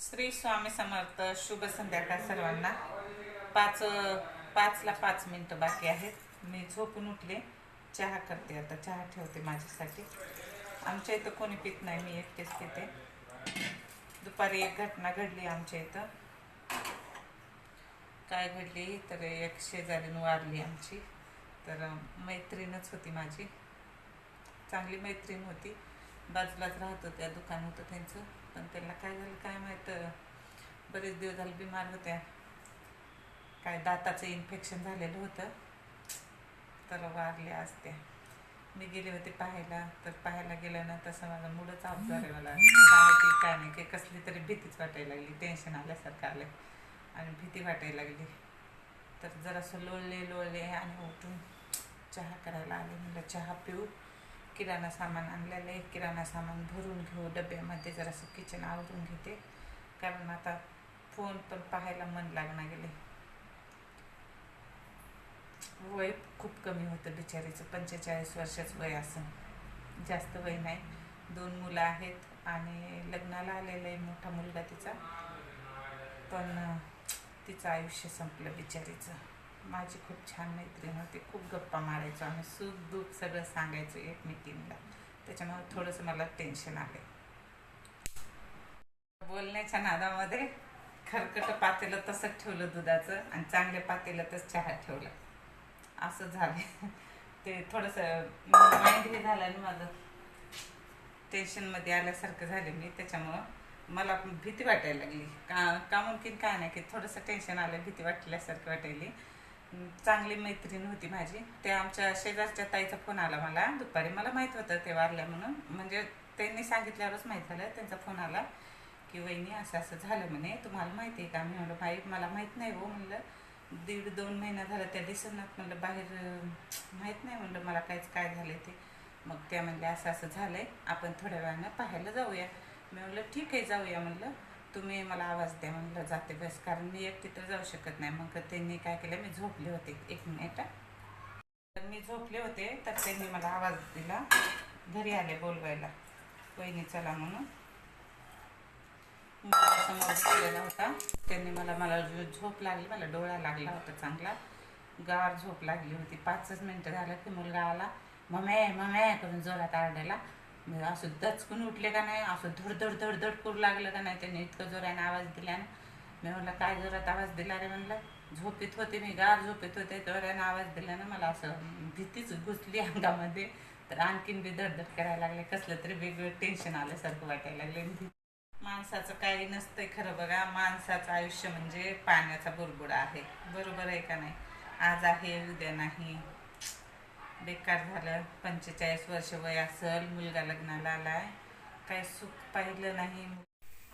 श्री स्वामी समर्थ शुभ संध्याकाळ सर्वांना. पाच पाचला पाच मिनटं बाकी आहेत. मी झोपून उठले. चहा करते आता. चहा ठेवते माझ्यासाठी. आमच्या इथं कोणी पित नाही. मी एकटेच पिते. दुपारी एक घटना घडली आमच्या इथं. काय घडली? तर एक शेजारीन वारली आमची. तर मैत्रीणच होती माझी. चांगली मैत्रीण होती. बाजूलाच राहत होत्या. दुकान होतं त्यांचं. पण त्यांना काय झालं काय माहीत बरेच दिवस झाले बिमार होत्या. काय दाताचं इन्फेक्शन झालेलं होतं. तर वारल्या असते. मी गेले होते पाहायला तर पाहायला गेलं ना तसं माझा मूडच ऑफ झालं मला. काय की काय नाही की कसली तरी भीतीच वाटायला लागली टेन्शन आल्यासारखं आलं आणि भीती वाटायला लागली. तर जरासं लोळले लोळले आणि उठून चहा करायला आले. म्हणलं चहा पिऊ. किराणा सामान आणलेलं आहे. किराणा सामान भरून घेऊ डब्यामध्ये जरासं किचन आवरून घेते. कारण आता फोन पण पाहायला मन लागणार गेले वय खूप कमी होतं बिचारीचं. पंचेचाळीस वर्षाचं वय असं जास्त वय नाही. दोन मुलं आहेत आणि लग्नाला आलेलं आहे मोठा मुलगा तिचा. पण तिचं आयुष्य संपलं बिचारीचं. माझी खूप छान मैत्रीण होती. खूप गप्पा मारायचो. आम्ही सुख दुःख सगळं सांगायचो एकमेकींना. त्याच्यामुळे थोडंसं मला टेन्शन आले बोलण्याच्या नादामध्ये खरकट पातेलं तसंच ठेवलं दुधाचं आणि चांगल्या पातेल्यातच चहा ठेवला. असं झालं. ते थोडंसं माइंड हे झालं ना माझं टेन्शनमध्ये आल्यासारखं झाले मी. त्याच्यामुळं मला भीती वाटायला लागली. का का म्हणकीन काय नाही की थोडंसं टेन्शन आलं भीती वाटल्यासारखं वाटायली. चांगली मैत्रीण होती माझी. ते आमच्या शेजारच्या ताईचा फोन आला मला. दुपारी मला माहीत होतं ते वारल्या म्हणून. म्हणजे त्यांनी सांगितल्यावरच माहीत झालं. त्यांचा फोन आला की वहिनी असं असं झालं म्हणे. तुम्हाला माहिती आहे का? मी म्हणलं बाई मला माहीत नाही हो. म्हणलं दीड दोन महिना झाला त्या दिसनात. म्हणलं बाहेर माहीत नाही. म्हणलं मला काहीच काय झालं ते? मग त्या म्हणल्या असं असं झालं आहे आपण थोड्या वेळानं पाहायला जाऊया. मी म्हणलं ठीक आहे जाऊया. म्हणलं तुम्ही मला आवाज द्या म्हणलं जाते बस कारण मी एक तिथं जाऊ शकत नाही. मग त्यांनी काय केलं मी झोपले होते. एक मिनिट तर मी झोपले होते तर त्यांनी मला आवाज दिला. घरी आले बोलवायला. वहिनी चला म्हणून. समोर केलेला होता. त्यांनी मला मला जो- झोप लागली मला डोळा लागला होता चांगला. गार झोप लागली होती. पाचच मिनटं झालं की मुलगा आला. ममे ममे करून जोरात आरडायला. असं दचकून उठले का नाही? असं धडधड धडधड करू लागलं का नाही? त्याने इतकं जोराने आवाज दिला ना. मी म्हणलं काय जोरात आवाज दिला रे? म्हणलं झोपेत होते मी गार झोपेत होते. जोराने आवाज दिला ना मला असं भीतीच घुसली अंगामध्ये. तर आणखीन बी धडधड करायला लागले. कसलं तरी वेगवेगळं टेन्शन आल्यासारखं वाटायला लागले. माणसाचं काही नसतंय खरं बघा. माणसाचं आयुष्य म्हणजे पाण्याचा बुरबुडा आहे. बरोबर आहे का नाही? आज आहे उद्या नाही. बेकार झालं. पंचेचाळीस वर्ष वय असेल मुलगा लग्नाला आलाय. काय सुख पाहिलं नाही.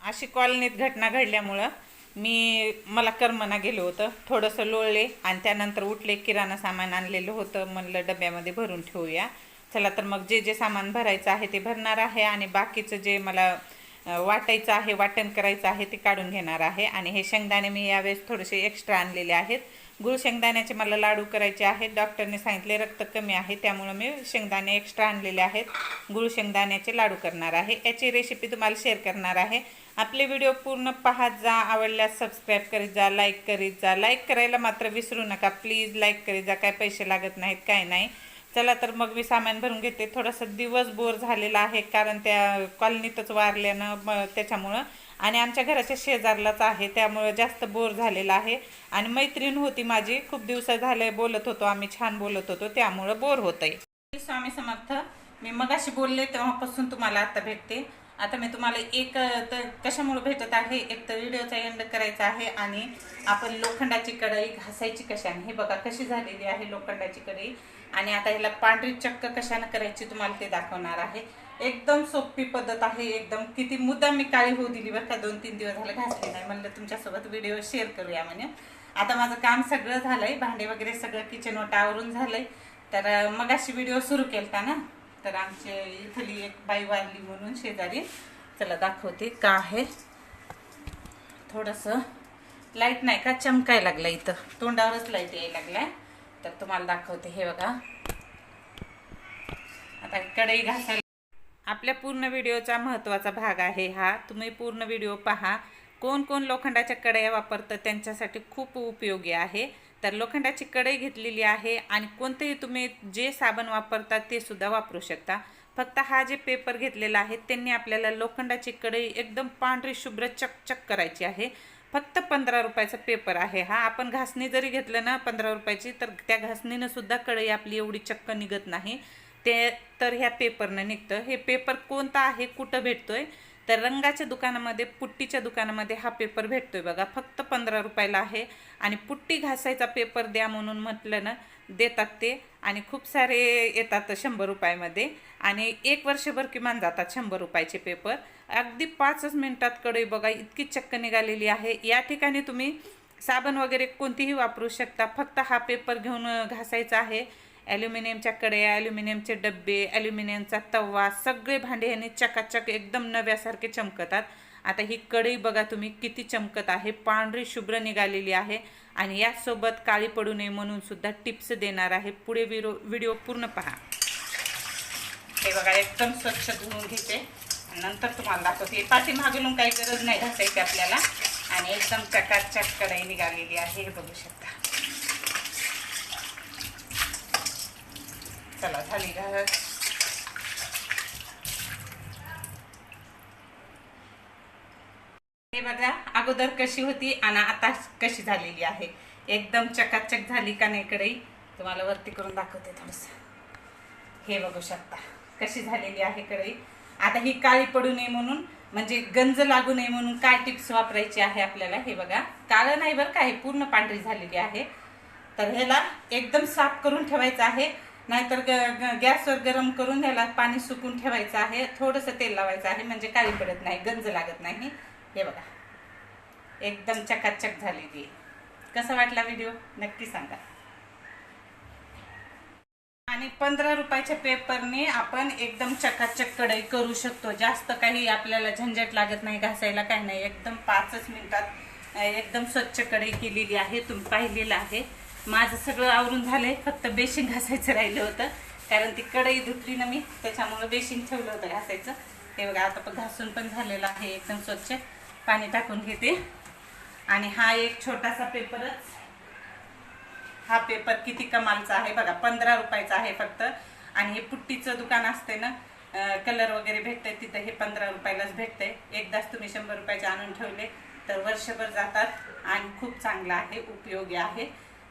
अशी कॉलनीत घटना घडल्यामुळं मी मला कर्मना गेलो होतं. थोडंसं लोळले आणि त्यानंतर उठले किराणा सामान आणलेलं होतं. म्हणलं डब्यामध्ये भरून ठेवूया. चला तर मग जे जे सामान भरायचं आहे ते भरणार आहे आणि बाकीचं जे मला वाटायचं आहे वाटण करायचं आहे ते काढून घेणार आहे. आणि हे शेंगदाणे मी यावेळेस थोडेसे एक्स्ट्रा आणलेले आहेत. गुळ शेंगदाण्याचे मला लाडू करायचे आहेत. डॉक्टरने सांगितले रक्त कमी आहे त्यामुळं मी शेंगदाणे एक्स्ट्रा आणलेले आहेत. गुळ शेंगदाण्याचे लाडू करणार आहे. याची रेसिपी तुम्हाला शेअर करणार आहे. आपले व्हिडिओ पूर्ण पाहत जा आवडल्यास सबस्क्राईब करीत जा लाईक करीत जा. लाईक करायला मात्र विसरू नका. प्लीज लाईक करीत जा. काय पैसे लागत नाहीत काय नाही. चला तर मग मी सामान भरून घेते. थोडासा दिवस बोर झालेला आहे कारण त्या कॉलनीतच वारल्यानं मग त्याच्यामुळं आणि आमच्या घराच्या शेजारलाच आहे त्यामुळं जास्त बोर झालेला आहे. आणि मैत्रीण होती माझी खूप दिवस झाले बोलत होतो आम्ही छान बोलत होतो त्यामुळं बोर होतंय. स्वामी समर्थ मी मगाशी बोलले तेव्हापासून तुम्हाला आता भेटते. आता मी तुम्हाला एक तर कशामुळे भेटत आहे? एक तर व्हिडिओचा एंड करायचा आहे आणि आपण लोखंडाची कढई घासायची कशाने हे बघा कशी झालेली आहे लोखंडाची कढई. आणि आता ह्याला पांढरी चक्क कशानं करायची तुम्हाला ते दाखवणार आहे. एकदम सोपी पद्धत आहे एकदम किती मुद्दा मी काळी होऊ दिली बरं का दोन तीन दिवस झाले घासली नाही. म्हणलं तुमच्यासोबत व्हिडिओ शेअर करूया म्हणे. आता माझं काम सगळं झालंय भांडे वगैरे सगळं किचन ओटा आवरून झालंय. तर मग अशी व्हिडिओ सुरू केलता ना? तर आमचे इथली एक बाई वारली म्हणून शेजारी. चला दाखवते का आहे. थोडंसं लाइट नाही का चमकाय लागला इथं. तोंडावरच लाइट यायला लागलाय. तर तुम्हाला दाखवते हे बघा. आता कढई घासायला आपल्या पूर्ण व्हिडिओचा महत्त्वाचा भाग आहे हा. तुम्ही पूर्ण व्हिडिओ पहा. कोण कोण लोखंडाच्या कढया वापरतं त्यांच्यासाठी खूप उपयोगी आहे. तर लोखंडाची कढई घेतलेली आहे आणि कोणतेही तुम्ही जे साबण वापरता ते सुद्धा वापरू शकता. फक्त हा जे पेपर घेतलेला आहे त्यांनी आपल्याला लोखंडाची कढई एकदम पांढरी शुभ्र चकचक करायची आहे. फक्त पंधरा रुपयाचा पेपर आहे हा. आपण घासणी जरी घेतलं ना पंधरा रुपयाची तर त्या घासणीनं सुद्धा कढई आपली एवढी चक्क निघत नाही. ते तर ह्या पेपरनं निघतं. हे पेपर कोणता आहे कुठं भेटतो आहे तर रंगाच्या दुकानामध्ये पुट्टीच्या दुकानामध्ये हा पेपर भेटतो आहे बघा. फक्त पंधरा रुपयाला आहे. आणि पुट्टी घासायचा पेपर द्या म्हणून म्हटलं ना देतात ते. आणि खूप सारे येतात शंभर रुपयामध्ये. आणि एक वर्षभर किमान जातात शंभर रुपयाचे पेपर. अगदी पाचच मिनटात कढई बघा इतकी चक्क निघालेली आहे. या ठिकाणी तुम्ही साबण वगैरे कोणतीही वापरू शकता. फक्त हा पेपर घेऊन घासायचा आहे. ॲल्युमिनियमच्या कड्या ॲल्युमिनियमचे डब्बे ॲल्युमिनियमचा तवा सगळे भांडे ह्याने चकाचक एकदम नव्यासारखे चमकतात. आता ही कढई बघा तुम्ही किती चमकत आहे. पांढरी शुभ्र निघालेली आहे आणि यासोबत काळी पडू नये म्हणून सुद्धा टिप्स देणार आहे. पुढे विरो व्हिडिओ पूर्ण पहा. हे बघा एकदम स्वच्छ धुवून घेते. आणि नंतर तुम्हाला दाखवते. पाठीमागून काही गरज नाही घासायची आपल्याला. आणि एकदम चकाचक कढई निघालेली आहे. हे बघू शकता. चला झाली का हे बघा अगोदर कशी होती आणि आता कशी झालेली आहे. एकदम चकाचक झाली का नाही कढई? तुम्हाला वरती करून दाखवते थोडस. हे बघू शकता कशी झालेली आहे कढई. आता ही काळी पडू नये म्हणून म्हणजे गंज लागू नये म्हणून काय टिप्स वापरायची आहे आपल्याला हे बघा. काळं नाही बरं का हे पूर्ण पांढरी झालेली आहे. तर ह्याला एकदम साफ करून ठेवायचं आहे. नाहीतर गॅसवर गरम करून ह्याला पाणी सुकून ठेवायचं आहे. थोडंसं तेल लावायचं आहे म्हणजे काळी पडत नाही गंज लागत नाही. हे बघा. एकदम चकाचक झालेली आहे. कसा वाटला व्हिडिओ नक्की सांगा. आणि पंधरा रुपयाच्या पेपरने आपण एकदम चकाचक कढई करू शकतो. जास्त काही आपल्याला झंझट लागत नाही घासायला काही नाही. एकदम पाचच मिनिटात एकदम स्वच्छ कढई केलेली आहे. तुम्ही पाहिलेलं आहे. माझं सगळं आवरून झालंय. फक्त बेसिन घासायचं राहिलं होतं. कारण ती कढई धुतली ना मी त्याच्यामुळं बेसिन ठेवलं होतं घासायचं. हे बघा आता पण घासून पण झालेलं आहे एकदम स्वच्छ. पाणी टाकून घेते. आणि हा एक छोटासा पेपरच. हा पेपर किती कमालचा आहे बघा पंधरा रुपयाचा आहे फक्त. आणि हे पुट्टीचं दुकान असते ना कलर वगैरे भेटतंय तिथं हे पंधरा रुपयालाच भेटतंय. एकदाच तुम्ही शंभर रुपयाचे आणून ठेवले तर वर्षभर जातात. आणि खूप चांगलं आहे उपयोगी आहे.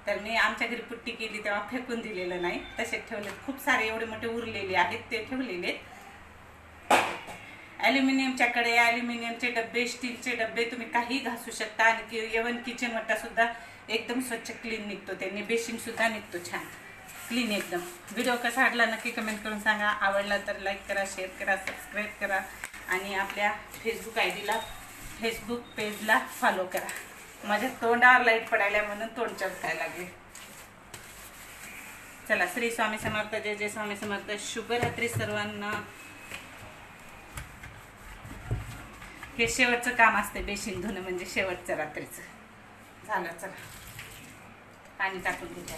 तर मी आमच्या घरी पुट्टी केली तेव्हा फेकून दिलेलं नाही. तसेच ठेवले खूप सारे एवढे मोठे उरलेले आहेत ते ठेवलेले ॲल्युमिनियमच्या कडे ॲल्युमिनियमचे डबे स्टीलचे डबे तुम्ही काही घासू शकता. आणि कि इवन किचन वट्टा सुद्धा एकदम स्वच्छ क्लीन निघतो. त्यांनी बेसिन सुद्धा निघतो छान. क्लीन एकदम. व्हिडिओ कसा वाटला नक्की कमेंट करून सांगा. आवडला तर लाईक करा शेअर करा सबस्क्राईब करा आणि आपल्या फेसबुक आय डीला फेसबुक पेजला फॉलो करा. माझ्या तोंडावर लाइट पडायला म्हणून तोंड चमकायला लागले. चला श्री स्वामी समर्थ जय जय स्वामी समर्थ. शुभरात्री सर्वांना. हे शेवटचं काम असते बेसिन धुणं म्हणजे शेवटचं रात्रीचं. झालं चला. पाणी टाकून घेते